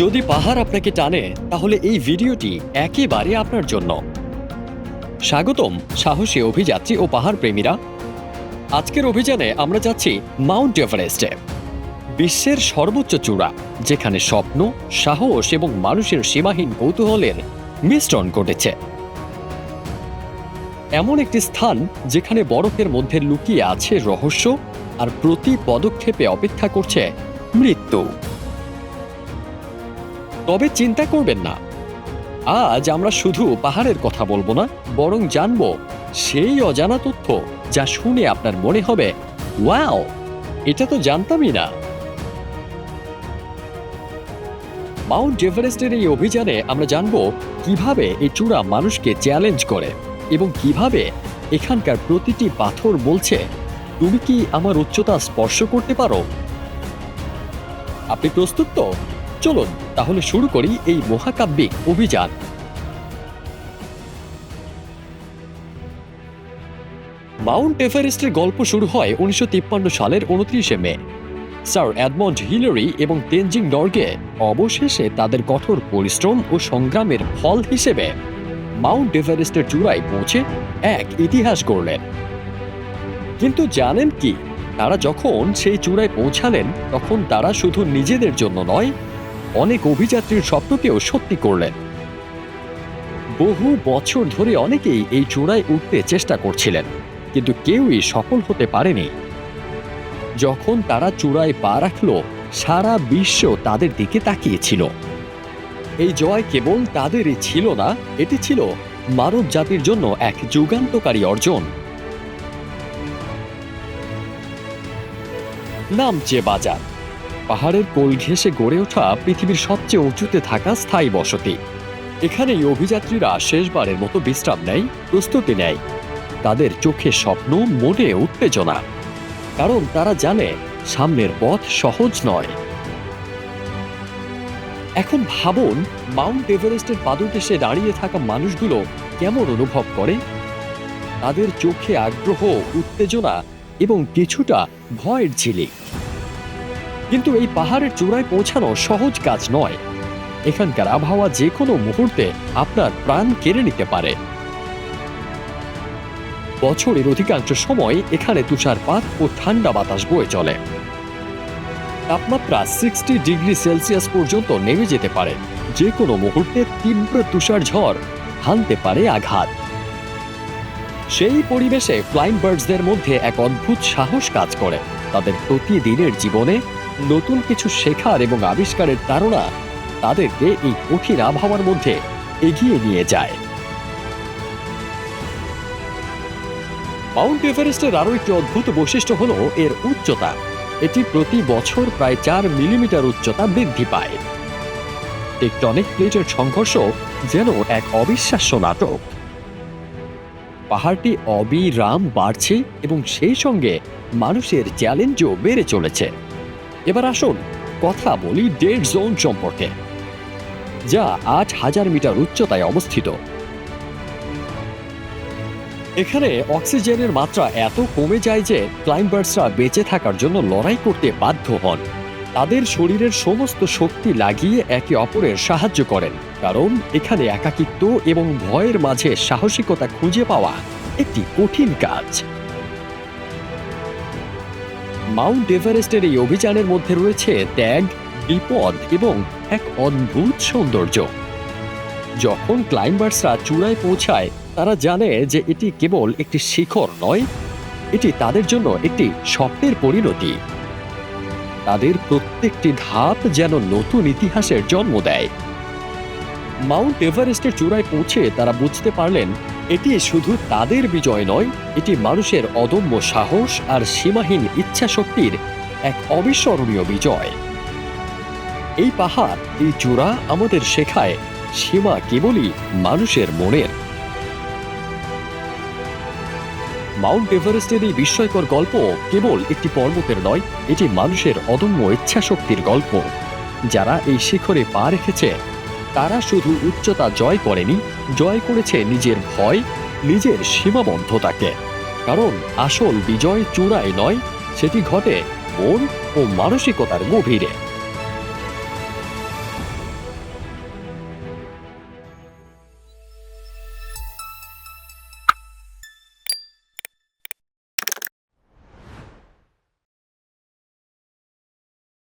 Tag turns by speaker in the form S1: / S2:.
S1: যদি পাহাড় আপনাকে টানে, তাহলে এই ভিডিওটি একেবারে আপনার জন্য। স্বাগতম সাহসী অভিযাত্রী ও পাহাড় প্রেমীরা। আজকের অভিযানে আমরা যাচ্ছি মাউন্ট এভারেস্টে, বিশ্বের সর্বোচ্চ চূড়া, যেখানে স্বপ্ন, সাহস এবং মানুষের সীমাহীন কৌতূহলের মিশ্রণ ঘটেছে। এমন একটি স্থান যেখানে বরফের মধ্যে লুকিয়ে আছে রহস্য আর প্রতি পদক্ষেপে অপেক্ষা করছে মৃত্যু। তবে চিন্তা করবেন না। আজ আমরা শুধু পাহাড়ের কথা বলব না, বরং জানব সেই অজানা তথ্য যা শুনে আপনার মনে হবে, ওয়াও, এটা তো জানতামই না। মাউন্ট এভারেস্টের এই অভিযানে আমরা জানব কীভাবে এই চূড়া মানুষকে চ্যালেঞ্জ করে এবং কীভাবে এখানকার প্রতিটি পাথর বলছে, তুমি কি আমার উচ্চতা স্পর্শ করতে পারো? আপনি প্রস্তুত তো? চলুন, তাহলে শুরু করি এই মহাকাব্যিক অভিযান। মাউন্ট এভারেস্টের গল্প শুরু হয় উনিশশো সালের উনত্রিশে মে। স্যার অ্যাডমন্ড হিলারি এবং তেনজিং নর্গে অবশেষে তাদের কঠোর পরিশ্রম ও সংগ্রামের ফল হিসেবে মাউন্ট এভারেস্টের চূড়ায় পৌঁছে এক ইতিহাস গড়লেন। কিন্তু জানেন কি, তারা যখন সেই চূড়ায় পৌঁছালেন, তখন তারা শুধু নিজেদের জন্য নয় অনেক অভিযাত্রীর স্বপ্নকেও সত্যি করলেন। বহু বছর ধরে অনেকেই এই চূড়ায় উঠতে চেষ্টা করছিলেন, কিন্তু কেউই সফল হতে পারেনি। যখন তারা চূড়ায় পা রাখল, সারা বিশ্ব তাদের দিকে তাকিয়েছিল। এই জয় কেবল তাদেরই ছিল না, এটি ছিল মানব জাতির জন্য এক যুগান্তকারী অর্জন। নামচে বাজার পাহাড়ের কোল ঘেঁষে গড়ে ওঠা পৃথিবীর সবচেয়ে উঁচুতে থাকা স্থায়ী বসতি। এখানেই অভিযাত্রীরা শেষবারের মতো বিশ্রাম নেয়, প্রস্তুতি নেয়। তাদের চোখে স্বপ্ন মনে উত্তেজনা। কারণ তারা জানে, সামনের পথ সহজ নয়। এখন ভাবুন, মাউন্ট এভারেস্টের পাদদেশে দাঁড়িয়ে থাকা মানুষগুলো কেমন অনুভব করে? তাদের চোখে আগ্রহ, উত্তেজনা এবং কিছুটা ভয়ের ঝিলিক। কিন্তু এই পাহাড়ের চূড়ায় পৌঁছানো সহজ কাজ নয়। এখানকার আবহাওয়া যে কোনো মুহূর্তে আপনার প্রাণ কেড়ে নিতে পারে। বছরের অধিকাংশ সময় এখানে তুষারপাত ও ঠান্ডা বাতাস বয়ে চলে। তাপমাত্রা সিক্সটি ডিগ্রি সেলসিয়াস পর্যন্ত নেমে যেতে পারে। যে কোনো মুহূর্তে তীব্র তুষার ঝড় হানতে পারে আঘাত। সেই পরিবেশে ফ্লাইং বার্ডসদের মধ্যে এক অদ্ভুত সাহস কাজ করে। তাদের প্রতিদিনের জীবনে নতুন কিছু শেখার এবং আবিষ্কারের তারা তাদেরকে এই কঠিন আবহাওয়ার মধ্যে এগিয়ে নিয়ে যায়। মাউন্ট এভারেস্টের আরও একটি অদ্ভুত বৈশিষ্ট্য হল এর উচ্চতা। এটি প্রতি বছর প্রায় চার মিলিমিটার উচ্চতা বৃদ্ধি পায়। টেকটনিক প্লেটের সংঘর্ষ যেন এক অবিশ্বাস্য নাটক। পাহাড়টি অবিরাম বাড়ছে এবং সেই সঙ্গে মানুষের চ্যালেঞ্জও বেড়ে চলেছে। এবার আসুন, কথা বলি ডেড জোন সম্পর্কে, যা আট হাজার মিটার উচ্চতায় অবস্থিত। এখানে অক্সিজেনের মাত্রা এত কমে যায় যে ক্লাইম্বার্সরা বেঁচে থাকার জন্য লড়াই করতে বাধ্য হন। তাদের শরীরের সমস্ত শক্তি লাগিয়ে একে অপরের সাহায্য করেন, কারণ এখানে একাকিত্ব এবং ভয়ের মাঝে সাহসিকতা খুঁজে পাওয়া একটি কঠিন কাজ। মাউন্ট এভারেস্টের এই অভিযানের মধ্যে রয়েছে ত্যাগ, বিপদ এবং এক অদ্ভুত সৌন্দর্য। যখন ক্লাইম্বার্সরা চূড়ায় পৌঁছায়, তারা জানে যে এটি কেবল একটি শিখর নয়, এটি তাদের জন্য একটি স্বপ্নের পরিণতি। তাদের প্রত্যেকটি ধাপ যেন নতুন ইতিহাসের জন্ম দেয়। মাউন্ট এভারেস্টের চূড়ায় পৌঁছে তারা বুঝতে পারলেন এটি শুধু তাদের বিজয় নয়, এটি মানুষের অদম্য সাহস আর সীমাহীন ইচ্ছা শক্তির এক অবিস্মরণীয় বিজয়। এই পাহাড়, এই চূড়া আমাদের শেখায় সীমা কেবলই মানুষের মনের। মাউন্ট এভারেস্টের এই বিস্ময়কর গল্প কেবল একটি পর্বতের নয়, এটি মানুষের অদম্য ইচ্ছাশক্তির গল্প। যারা এই শিখরে পা রেখেছে, তারা শুধু উচ্চতা জয় করেনি জয় করেছে নিজের ভয়, নিজের সীমাবদ্ধতাকে। কারণ আসল বিজয় চূড়ায় নয়, সেটি ঘটে মন ও মানসিকতার গভীরে।